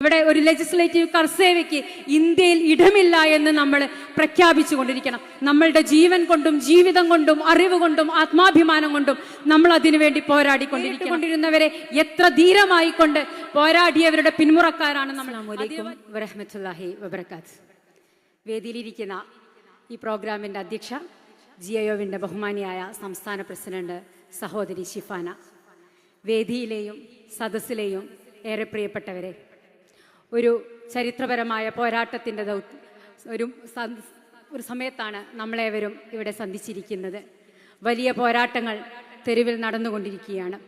ഇവിടെ ഒരു ലെജിസ്ലേറ്റീവ് കർസേവയ്ക്ക് ഇന്ത്യയിൽ ഇടമില്ല എന്ന് നമ്മൾ പ്രഖ്യാപിച്ചു കൊണ്ടിരിക്കണം നമ്മളുടെ ജീവൻ കൊണ്ടും ജീവിതം കൊണ്ടും അറിവ് കൊണ്ടും ആത്മാഭിമാനം കൊണ്ടും നമ്മൾ അതിനുവേണ്ടി പോരാടിക്കൊണ്ടിരിക്കൊണ്ടിരുന്നവരെ എത്ര ധീരമായി കൊണ്ട് പോരാടിയവരുടെ പിന്മുറക്കാരാണ് നമ്മൾ. വബർക്കാത്ത് വേദിയിലിരിക്കുന്ന ഈ പ്രോഗ്രാമിന്റെ അധ്യക്ഷ ജി ഐഒവിന്റെ ബഹുമാനിയായ സംസ്ഥാന പ്രസിഡന്റ് സഹോദരി ഷിഫാന. വേദിയിലെയും സദസ്സിലെയും ഏറെ പ്രിയപ്പെട്ടവരെ ഒരു ചരിത്രപരമായ പോരാട്ടത്തിന്റെ ഒരു ഒരു സമയത്താണ് നമ്മളേവരും ഇവിടെ സന്ധിച്ചിരിക്കുന്നത്. വലിയ പോരാട്ടങ്ങൾ തെരുവിൽ നടന്നുകൊണ്ടിരിക്കുകയാണ്.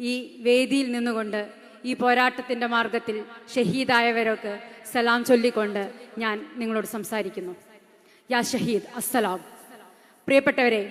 ഈ വേദിയിൽ നിന്നുകൊണ്ട് ഈ പോരാട്ടത്തിന്റെ മാർഗത്തിൽ ഷഹീദായവരൊക്കെ സലാം ചൊല്ലിക്കൊണ്ട് ഞാൻ നിങ്ങളോട് സംസാരിക്കുന്നു. യാ ഷഹീദ് അസ്സലാം. പ്രിയപ്പെട്ടവരെ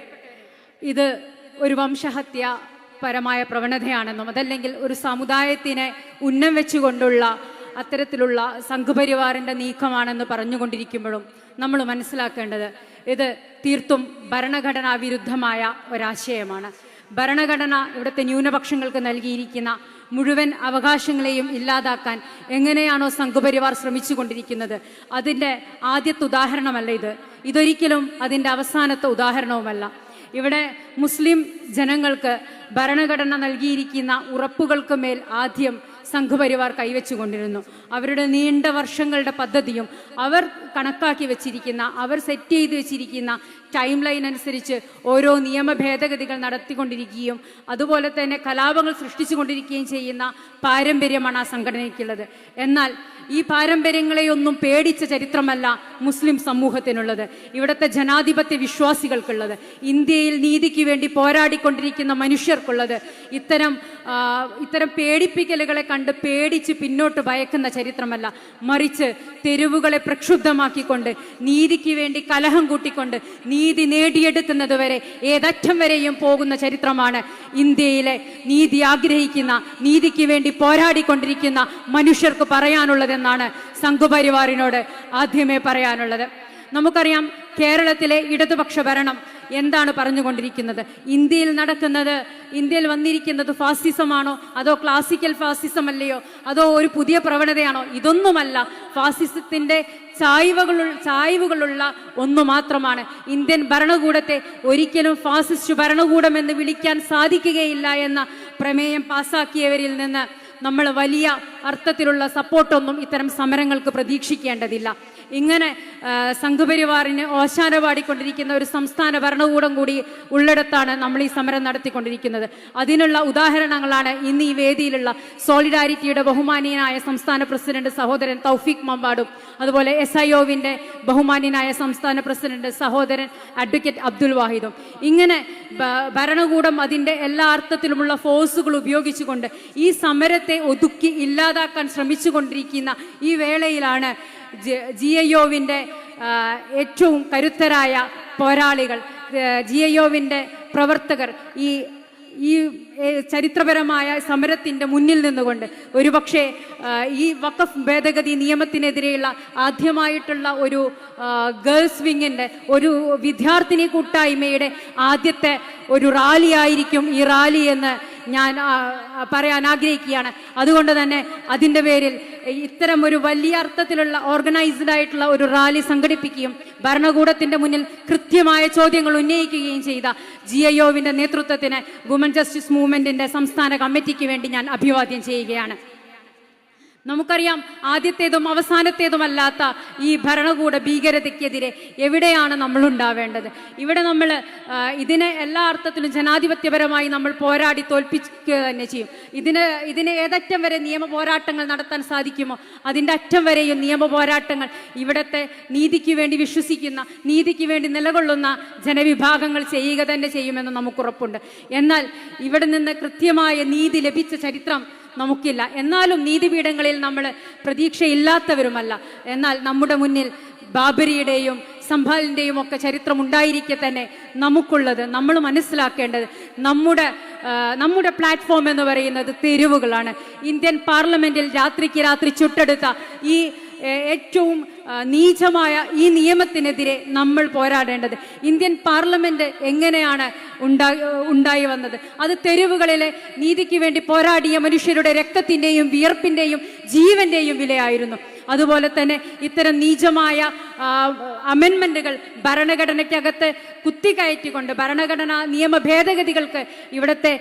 ഇത് ഒരു വംശഹത്യ പരമായ പ്രവണതയാണെന്നും അതല്ലെങ്കിൽ ഒരു സമുദായത്തിനെ ഉന്നം വെച്ചുകൊണ്ടുള്ള അത്തരത്തിലുള്ള സംഘപരിവാറിന്റെ നീക്കമാണെന്ന് പറഞ്ഞുകൊണ്ടിരിക്കുമ്പോഴും നമ്മൾ മനസ്സിലാക്കേണ്ടത് ഇത് തീർത്തും ഭരണഘടനാ വിരുദ്ധമായ ഒരാശയമാണ്. ഭരണഘടന ഇവിടുത്തെ ന്യൂനപക്ഷങ്ങൾക്ക് നൽകിയിരിക്കുന്ന മുഴുവൻ അവകാശങ്ങളെയും ഇല്ലാതാക്കാൻ എങ്ങനെയാണോ സംഘപരിവാർ ശ്രമിച്ചുകൊണ്ടിരിക്കുന്നത്? അതിന്റെ ആദ്യത്തെ ഉദാഹരണമല്ല ഇത്. ഇതൊരിക്കലും അതിന്റെ അവസാനത്തെ ഉദാഹരണവുമല്ല. ഇവിടെ മുസ്ലിം ജനങ്ങൾക്ക് ഭരണഘടന നൽകിയിരിക്കുന്ന ഉറപ്പുകൾക്ക് മേൽ ആദ്യം സംഘപരിവാർ കൈവച്ചുകൊണ്ടിരുന്നു. അവരുടെ നീണ്ട വർഷങ്ങളുടെ പദ്ധതിയും അവർ കണക്കാക്കി വെച്ചിരിക്കുന്ന അവർ സെറ്റ് ചെയ്ത് വെച്ചിരിക്കുന്ന ടൈം ലൈൻ അനുസരിച്ച് ഓരോ നിയമ ഭേദഗതികൾ നടത്തിക്കൊണ്ടിരിക്കുകയും അതുപോലെ തന്നെ കലാപങ്ങൾ സൃഷ്ടിച്ചുകൊണ്ടിരിക്കുകയും ചെയ്യുന്ന പാരമ്പര്യമാണ് ആ സംഘടനയ്ക്കുള്ളത്. എന്നാൽ ഈ പാരമ്പര്യങ്ങളെയൊന്നും പേടിച്ച ചരിത്രമല്ല മുസ്ലിം സമൂഹത്തിനുള്ളത്. ഇവിടുത്തെ ജനാധിപത്യ വിശ്വാസികൾക്കുള്ളത്. ഇന്ത്യയിൽ നീതിക്ക് വേണ്ടി പോരാടിക്കൊണ്ടിരിക്കുന്ന മനുഷ്യർക്കുള്ളത്. ഇത്തരം ഇത്തരം പേടിപ്പിക്കലുകളെ കണ്ട് പേടിച്ച് പിന്നോട്ട് ഭയക്കുന്ന ചരിത്രമല്ല. മറിച്ച് തെരുവുകളെ പ്രക്ഷുബ്ധമാക്കിക്കൊണ്ട് നീതിക്ക് വേണ്ടി കലഹം കൂട്ടിക്കൊണ്ട് നീതി നേടിയെടുക്കുന്നത് വരെ ഏതറ്റം വരെയും പോകുന്ന ചരിത്രമാണ് ഇന്ത്യയിലെ നീതി ആഗ്രഹിക്കുന്ന നീതിക്ക് വേണ്ടി പോരാടിക്കൊണ്ടിരിക്കുന്ന മനുഷ്യർക്ക് പറയാനുള്ളതെന്നാണ് സംഘപരിവാറിനോട് ആദ്യമേ പറയാനുള്ളത്. നമുക്കറിയാം കേരളത്തിലെ ഇടതുപക്ഷ ഭരണം എന്താണ് പറഞ്ഞുകൊണ്ടിരിക്കുന്നത്? ഇന്ത്യയിൽ നടക്കുന്നത് ഇന്ത്യയിൽ വന്നിരിക്കുന്നത് ഫാസിസമാണോ? അതോ ക്ലാസിക്കൽ ഫാസിസം അല്ലയോ അതോ ഒരു പുതിയ പ്രവണതയാണോ? ഇതൊന്നുമല്ല. ഫാസിസത്തിന്റെ ചായ്വകൾ ചായ്വുകളുള്ള ഒന്നു മാത്രമാണ്. ഇന്ത്യൻ ഭരണകൂടത്തെ ഒരിക്കലും ഫാസിസ്റ്റ് ഭരണകൂടം എന്ന് വിളിക്കാൻ സാധിക്കുകയില്ല എന്ന പ്രമേയം പാസാക്കിയവരിൽ നിന്ന് നമ്മൾ വലിയ അർത്ഥത്തിലുള്ള സപ്പോർട്ടൊന്നും ഇത്തരം സമരങ്ങൾക്ക് പ്രതീക്ഷിക്കേണ്ടതില്ല. ഇങ്ങനെ സംഘപരിവാറിന് ഓശാന പാടിക്കൊണ്ടിരിക്കുന്ന ഒരു സംസ്ഥാന ഭരണകൂടം കൂടി ഉള്ളിടത്താണ് നമ്മൾ ഈ സമരം നടത്തിക്കൊണ്ടിരിക്കുന്നത്. അതിനുള്ള ഉദാഹരണങ്ങളാണ് ഇന്ന് ഈ വേദിയിലുള്ള സോളിഡാരിറ്റിയുടെ ബഹുമാനീയനായ സംസ്ഥാന പ്രസിഡന്റ് സഹോദരൻ തൗഫീഖ് മമ്പാടും അതുപോലെ എസ് ഐ ഒവിന്റെ ബഹുമാനീയനായ സംസ്ഥാന പ്രസിഡന്റ് സഹോദരൻ അഡ്വക്കേറ്റ് അബ്ദുൽ വാഹിദും. ഇങ്ങനെ ഭരണകൂടം അതിന്റെ എല്ലാ അർത്ഥത്തിലുമുള്ള ഫോഴ്സുകൾ ഉപയോഗിച്ചുകൊണ്ട് ഈ സമരത്തെ ഒതുക്കി ഇല്ലാതാക്കാൻ ശ്രമിച്ചുകൊണ്ടിരിക്കുന്ന ഈ വേളയിലാണ് ജി ഐ ഏറ്റവും കരുത്തരായ പോരാളികൾ ജി ഐ ഒവിന്റെ പ്രവർത്തകർ ഈ ഈ ചരിത്രപരമായ സമരത്തിന്റെ മുന്നിൽ നിന്നുകൊണ്ട് ഒരുപക്ഷെ ഈ വഖഫ് ഭേദഗതി നിയമത്തിനെതിരെയുള്ള ആദ്യമായിട്ടുള്ള ഒരു ഗേൾസ് വിങ്ങിന്റെ ഒരു വിദ്യാർത്ഥിനി കൂട്ടായ്മയുടെ ആദ്യത്തെ ഒരു റാലി ആയിരിക്കും ഈ റാലി എന്ന് ഞാൻ പറയാൻ ആഗ്രഹിക്കുകയാണ്. അതുകൊണ്ട് തന്നെ അതിന്റെ പേരിൽ ഇത്തരം ഒരു വലിയ അർത്ഥത്തിലുള്ള ഓർഗനൈസ്ഡ് ആയിട്ടുള്ള ഒരു റാലി സംഘടിപ്പിക്കുകയും ഭരണകൂടത്തിന്റെ മുന്നിൽ കൃത്യമായ ചോദ്യങ്ങൾ ഉന്നയിക്കുകയും ചെയ്ത ജി ഐ ഒവിന്റെ നേതൃത്വത്തിന് വുമൻ ജസ്റ്റിസ് മൂവ്മെന്റിന്റെ സംസ്ഥാന കമ്മിറ്റിക്ക് വേണ്ടി ഞാൻ അഭിവാദ്യം ചെയ്യുകയാണ്. നമുക്കറിയാം ആദ്യത്തേതും അവസാനത്തേതുമല്ലാത്ത ഈ ഭരണകൂട ഭീകരതയ്ക്കെതിരെ എവിടെയാണ് നമ്മൾ ഉണ്ടാവേണ്ടത്? ഇവിടെ നമ്മൾ ഇതിനെ എല്ലാ അർത്ഥത്തിലും ജനാധിപത്യപരമായി നമ്മൾ പോരാടി തോൽപ്പിക്കുക തന്നെ ചെയ്യും. ഇതിന് ഇതിന് ഏതറ്റം വരെ നിയമ പോരാട്ടങ്ങൾ നടത്താൻ സാധിക്കുമോ? അതിന്റെ അറ്റം വരെയും നിയമ പോരാട്ടങ്ങൾ ഇവിടുത്തെ നീതിക്ക് വേണ്ടി വിശ്വസിക്കുന്ന നീതിക്ക് വേണ്ടി നിലകൊള്ളുന്ന ജനവിഭാഗങ്ങൾ ചെയ്യുക തന്നെ ചെയ്യുമെന്ന് നമുക്കുറപ്പുണ്ട്. എന്നാൽ ഇവിടെ നിന്ന് കൃത്യമായ നീതി ലഭിച്ച ചരിത്രം നമുക്കില്ല. എന്നാലും നീതിപീഠങ്ങളിൽ നമ്മൾ പ്രതീക്ഷയില്ലാത്തവരുമല്ല. എന്നാൽ നമ്മുടെ മുന്നിൽ ബാബരിയുടെയും സംഭാലിന്റെയും ഒക്കെ ചരിത്രം ഉണ്ടായിരിക്കെ തന്നെ നമുക്കുള്ളത് നമ്മൾ മനസ്സിലാക്കേണ്ടത് നമ്മുടെ നമ്മുടെ പ്ലാറ്റ്ഫോം എന്ന് പറയുന്നത് തെരുവുകളാണ്. ഇന്ത്യൻ പാർലമെന്റിൽ രാത്രിക്ക് രാത്രി ചുട്ടെടുത്ത ഈ ഏറ്റവും നീചമായ ഈ നിയമത്തിനെതിരെ നമ്മൾ പോരാടേണ്ടത്. ഇന്ത്യൻ പാർലമെന്റ് എങ്ങനെയാണ് ഉണ്ടായി വന്നത്? അത് തെരുവുകളിലെ നീതിക്ക് വേണ്ടി പോരാടിയ മനുഷ്യരുടെ രക്തത്തിന്റെയും വിയർപ്പിന്റെയും ജീവന്റെയും വിലയായിരുന്നു. അതുപോലെ തന്നെ ഇത്തരം നീചമായ അമെൻമെന്റുകൾ ഭരണഘടനയ്ക്കകത്ത് കുത്തിക്കയറ്റിക്കൊണ്ട് ഭരണഘടനാ നിയമ ഭേദഗതികൾക്ക് ഇവിടുത്തെ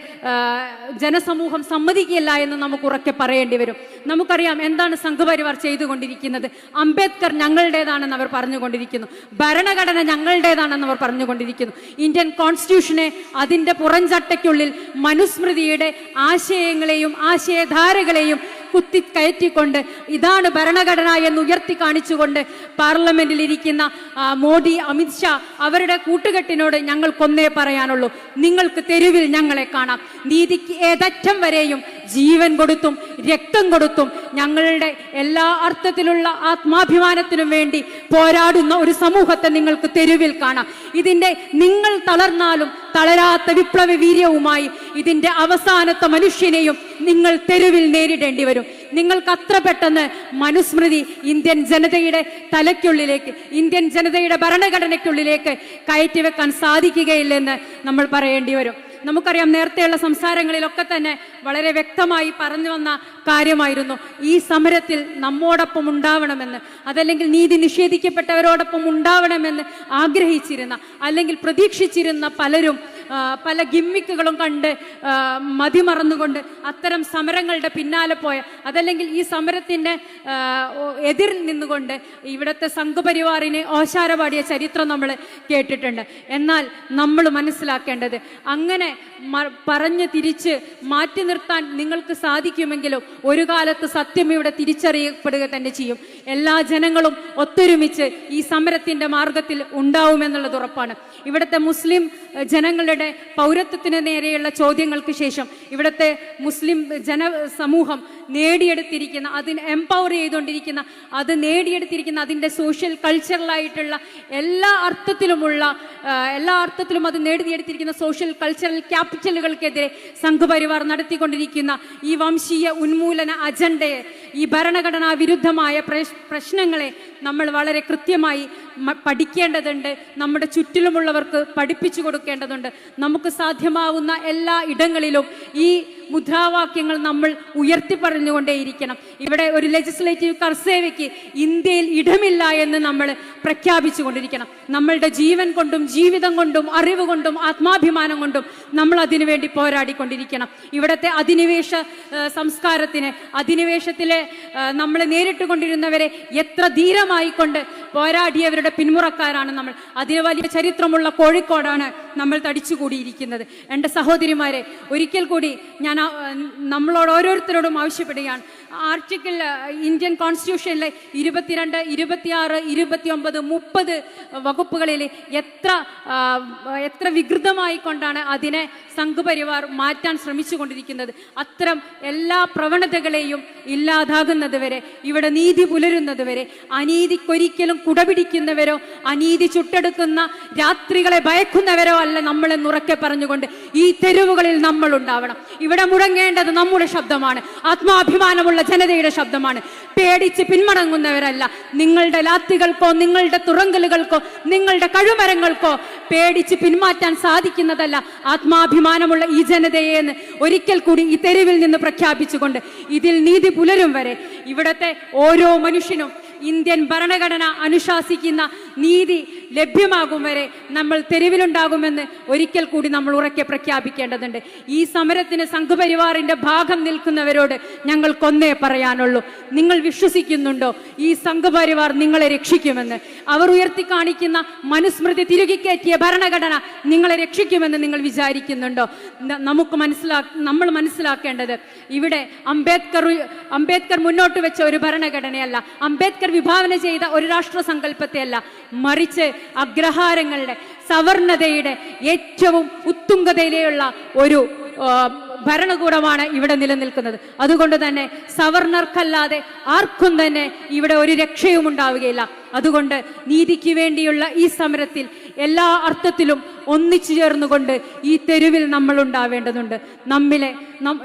ജനസമൂഹം സമ്മതിക്കില്ല എന്ന് നമുക്ക് ഉറക്കെ പറയേണ്ടി വരും. നമുക്കറിയാം എന്താണ് സംഘപരിവാർ ചെയ്തുകൊണ്ടിരിക്കുന്നത്. അംബേദ്കർ ഞങ്ങളുടേതാണെന്ന് അവർ പറഞ്ഞുകൊണ്ടിരിക്കുന്നു. ഭരണഘടന ഞങ്ങളുടേതാണെന്ന് അവർ പറഞ്ഞുകൊണ്ടിരിക്കുന്നു. ഇന്ത്യൻ കോൺസ്റ്റിറ്റ്യൂഷനെ അതിന്റെ പുറംചട്ടയ്ക്കുള്ളിൽ മനുസ്മൃതിയുടെ ആശയങ്ങളെയും ആശയധാരകളെയും കുത്തി കയറ്റിക്കൊണ്ട് ഇതാണ് ഭരണഘടന എന്ന് ഉയർത്തി കാണിച്ചുകൊണ്ട് പാർലമെന്റിൽ ഇരിക്കുന്ന മോദി അമിത്ഷാ അവരുടെ കൂട്ടുകെട്ടിനോട് ഞങ്ങൾക്കൊന്നേ പറയാനുള്ളൂ. നിങ്ങൾക്ക് തെരുവിൽ ഞങ്ങളെ കാണാം. നീതിക്ക് ഏതറ്റം വരെയും ജീവൻ കൊടുത്തും രക്തം കൊടുത്തും ഞങ്ങളുടെ എല്ലാ അർത്ഥത്തിലുള്ള ആത്മാഭിമാനത്തിനും വേണ്ടി പോരാടുന്ന ഒരു സമൂഹത്തെ നിങ്ങൾക്ക് തെരുവിൽ കാണാം. ഇതിന്റെ നിങ്ങൾ തളർന്നാലും തളരാത്ത വിപ്ലവ വീര്യവുമായി ഇതിന്റെ അവസാനത്തെ മനുഷ്യനെയും നിങ്ങൾ തെരുവിൽ നേരിടേണ്ടി വരും. നിങ്ങൾക്ക് അത്ര പെട്ടെന്ന് മനുസ്മൃതി ഇന്ത്യൻ ജനതയുടെ തലയ്ക്കുള്ളിലേക്ക് ഇന്ത്യൻ ജനതയുടെ ഭരണഘടനയ്ക്കുള്ളിലേക്ക് കയറ്റിവെക്കാൻ സാധിക്കുകയില്ലെന്ന് നമ്മൾ പറയേണ്ടി വരും. നമുക്കറിയാം നേരത്തെയുള്ള സംസാരങ്ങളിലൊക്കെ തന്നെ വളരെ വ്യക്തമായി പറഞ്ഞു വന്ന കാര്യമായിരുന്നു. ഈ സമരത്തിൽ നമ്മോടൊപ്പം ഉണ്ടാവണമെന്ന് അതല്ലെങ്കിൽ നീതി നിഷേധിക്കപ്പെട്ടവരോടൊപ്പം ഉണ്ടാവണമെന്ന് ആഗ്രഹിച്ചിരുന്ന അല്ലെങ്കിൽ പ്രതീക്ഷിച്ചിരുന്ന പലരും പല ഗിമ്മിക്കുകളും കണ്ട് മതി മതിമറന്നുകൊണ്ട് അത്തരം സമരങ്ങളുടെ പിന്നാലെ പോയ അതല്ലെങ്കിൽ ഈ സമരത്തിന്റെ എതിർ നിന്നുകൊണ്ട് ഇവിടുത്തെ സംഘപരിവാറിനെ ഓശാരപാടിയ ചരിത്രം നമ്മൾ കേട്ടിട്ടുണ്ട്. എന്നാൽ നമ്മൾ മനസ്സിലാക്കേണ്ടത് അങ്ങനെ പറഞ്ഞു തിരിച്ച് മാറ്റി നിർത്താൻ നിങ്ങൾക്ക് സാധിക്കുമെങ്കിലും ഒരു കാലത്ത് സത്യം ഇവിടെ തിരിച്ചറിയപ്പെടുക തന്നെ ചെയ്യും. എല്ലാ ജനങ്ങളും ഒത്തൊരുമിച്ച് ഈ സമരത്തിന്റെ മാർഗത്തിൽ ഉണ്ടാവുമെന്നുള്ളത് ഉറപ്പാണ്. ഇവിടുത്തെ മുസ്ലിം ഏഹ്, ജനങ്ങളുടെ പൗരത്വത്തിന് നേരെയുള്ള ചോദ്യങ്ങൾക്ക് ശേഷം ഇവിടുത്തെ മുസ്ലിം ജനസമൂഹം നേടിയെടുത്തിരിക്കുന്ന അതിന് എംപവർ ചെയ്തുകൊണ്ടിരിക്കുന്ന അത് നേടിയെടുത്തിരിക്കുന്ന അതിന്റെ സോഷ്യൽ കൾച്ചറലായിട്ടുള്ള എല്ലാ അർത്ഥത്തിലുമുള്ള എല്ലാ അർത്ഥത്തിലും അത് നേടിയെടുത്തിരിക്കുന്ന സോഷ്യൽ കൾച്ചറൽ ക്യാപിറ്റലുകൾക്കെതിരെ സംഘപരിവാർ നടത്തിക്കൊണ്ടിരിക്കുന്ന ഈ വംശീയ ഉന്മൂലന അജണ്ടയെ ഈ ഭരണഘടനാ വിരുദ്ധമായ പ്രശ്നങ്ങളെ നമ്മൾ വളരെ കൃത്യമായി പഠിക്കേണ്ടതുണ്ട്. നമ്മുടെ ചുറ്റിലുമുള്ളവർക്ക് പഠിപ്പിച്ചു കൊടുക്കേണ്ടതുണ്ട്. നമുക്ക് സാധ്യമാവുന്ന എല്ലാ ഇടങ്ങളിലും ഈ മുദ്രാവാക്യങ്ങൾ നമ്മൾ ഉയർത്തി പറഞ്ഞുകൊണ്ടേയിരിക്കണം ഇവിടെ ഒരു ലെജിസ്ലേറ്റീവ് കർസേവയ്ക്ക് ഇന്ത്യയിൽ ഇടമില്ല എന്ന് നമ്മൾ പ്രഖ്യാപിച്ചു കൊണ്ടിരിക്കണം നമ്മളുടെ ജീവൻ കൊണ്ടും ജീവിതം കൊണ്ടും അറിവ് കൊണ്ടും ആത്മാഭിമാനം കൊണ്ടും നമ്മൾ അതിനുവേണ്ടി പോരാടിക്കൊണ്ടിരിക്കണം. ഇവിടുത്തെ അധിനിവേശ സംസ്കാരത്തിന് അധിനിവേശത്തിലെ നമ്മൾ നേരിട്ട് കൊണ്ടിരുന്നവരെ എത്ര ധീരമായിക്കൊണ്ട് പോരാടിയവരുടെ പിന്മുറക്കാരാണ് നമ്മൾ. അതിന് വലിയ ചരിത്രമുള്ള കോഴിക്കോടാണ് നമ്മൾ തടിച്ചുകൂടിയിരിക്കുന്നത്. എന്റെ സഹോദരിമാരെ ഒരിക്കൽ കൂടി ഞാൻ നമ്മളോട് ഓരോരുത്തരോടും ആവശ്യപ്പെടുകയാണ്. ആർട്ടിക്കിൾ ഇന്ത്യൻ കോൺസ്റ്റിറ്റ്യൂഷനിലെ ഇരുപത്തിരണ്ട് ഇരുപത്തിയാറ് ഇരുപത്തിയൊമ്പത് മുപ്പത് വകുപ്പുകളിൽ എത്ര എത്ര വികൃതമായിക്കൊണ്ടാണ് അതിനെ സംഘപരിവാർ മാറ്റാൻ ശ്രമിച്ചുകൊണ്ടിരിക്കുന്നത്. അത്തരം എല്ലാ പ്രവണതകളെയും ഇല്ലാതാകുന്നത് വരെ ഇവിടെ നീതി പുലരുന്നത് വരെ അനീതിക്കൊരിക്കലും കുടപിടിക്കുന്നവരോ അനീതി ചുട്ടെടുക്കുന്ന രാത്രികളെ ഭയക്കുന്നവരോ അല്ല നമ്മളെന്ന് ഉറക്കെ പറഞ്ഞുകൊണ്ട് ഈ തെരുവുകളിൽ നമ്മൾ ഉണ്ടാവണം ഇവിടെ മുഴങ്ങേണ്ടത് നമ്മുടെ ശബ്ദമാണ്. ആത്മാഭിമാനമുള്ള ജനതയുടെ ശബ്ദമാണ്. പേടിച്ച് പിന്മടങ്ങുന്നവരല്ല. നിങ്ങളുടെ ലാത്തികൾക്കോ നിങ്ങളുടെ തുറങ്കലുകൾക്കോ നിങ്ങളുടെ കഴുമരങ്ങൾക്കോ പേടിച്ച് പിന്മാറ്റാൻ സാധിക്കുന്നതല്ല ആത്മാഭിമാനമുള്ള ഈ ജനതയെ എന്ന് ഒരിക്കൽ കൂടി ഈ തെരുവിൽ നിന്ന് പ്രഖ്യാപിച്ചുകൊണ്ട് ഇതിൽ നീതി പുലരും വരെ ഇവിടത്തെ ഓരോ മനുഷ്യനും ഇന്ത്യൻ ഭരണഘടന അനുശാസിക്കുന്ന നീതി ലഭ്യമാകും വരെ നമ്മൾ തെരുവിലുണ്ടാകുമെന്ന് ഒരിക്കൽ കൂടി നമ്മൾ ഉറക്കെ പ്രഖ്യാപിക്കേണ്ടതുണ്ട്. ഈ സമരത്തിന് സംഘപരിവാറിന്റെ ഭാഗം നിൽക്കുന്നവരോട് ഞങ്ങൾക്കൊന്നേ പറയാനുള്ളൂ. നിങ്ങൾ വിശ്വസിക്കുന്നുണ്ടോ? ഈ സംഘപരിവാർ നിങ്ങളെ രക്ഷിക്കുമെന്ന്. അവർ ഉയർത്തി കാണിക്കുന്ന മനുസ്മൃതി തിരുകിക്കയറ്റിയ ഭരണഘടന നിങ്ങളെ രക്ഷിക്കുമെന്ന് നിങ്ങൾ വിചാരിക്കുന്നുണ്ടോ? നമുക്ക് മനസ്സിലാ നമ്മൾ മനസ്സിലാക്കേണ്ടത് ഇവിടെ അംബേദ്കർ അംബേദ്കർ മുന്നോട്ട് വെച്ച ഒരു ഭരണഘടനയല്ല. അംബേദ്കർ വിഭാവന ചെയ്ത ഒരു രാഷ്ട്ര സങ്കല്പത്തെയല്ല മറിച്ച് അഗ്രഹാരങ്ങളുടെ സവർണതയുടെ ഏറ്റവും ഉത്തുംഗതയിലെയുള്ള ഒരു ഭരണകൂടമാണ് ഇവിടെ നിലനിൽക്കുന്നത്. അതുകൊണ്ട് തന്നെ സവർണർക്കല്ലാതെ ആർക്കും തന്നെ ഇവിടെ ഒരു രക്ഷയും ഉണ്ടാവുകയില്ല. അതുകൊണ്ട് നീതിക്ക് വേണ്ടിയുള്ള ഈ സമരത്തിൽ എല്ലാ അർത്ഥത്തിലും ഒന്നിച്ചു ചേർന്നുകൊണ്ട് ഈ തെരുവിൽ നമ്മൾ ഉണ്ടാവേണ്ടതുണ്ട്. നമ്മിലെ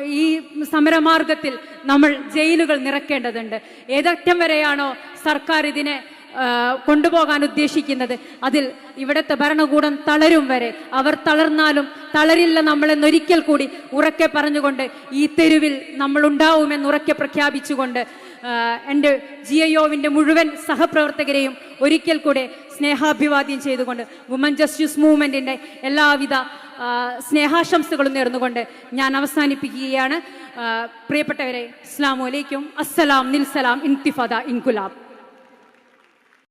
ഈ സമരമാർഗത്തിൽ നമ്മൾ ജയിലുകൾ നിറക്കേണ്ടതുണ്ട്. ഏതറ്റം വരെയാണോ സർക്കാർ ഇതിനെ കൊണ്ടുപോകാൻ ഉദ്ദേശിക്കുന്നത്. അതിൽ ഇവിടുത്തെ ഭരണകൂടം തളരും വരെ. അവർ തളർന്നാലും തളരില്ല നമ്മളെന്നൊരിക്കൽ കൂടി ഉറക്കെ പറഞ്ഞുകൊണ്ട് ഈ തെരുവിൽ നമ്മൾ ഉണ്ടാവുമെന്ന് ഉറക്കെ പ്രഖ്യാപിച്ചുകൊണ്ട് എന്റെ ജി ഐ ഒവിന്റെ മുഴുവൻ സഹപ്രവർത്തകരെയും ഒരിക്കൽ കൂടെ സ്നേഹാഭിവാദ്യം ചെയ്തുകൊണ്ട് വുമൻ ജസ്റ്റിസ് മൂവ്മെന്റിന്റെ എല്ലാവിധ സ്നേഹാശംസകളും നേർന്നുകൊണ്ട് ഞാൻ അവസാനിപ്പിക്കുകയാണ്. പ്രിയപ്പെട്ടവരെ അസ്സാം വലൈക്കും അസ്സലാം നിൽസലാം ഇൻതിഫാദ ഇൻകുലാബ്.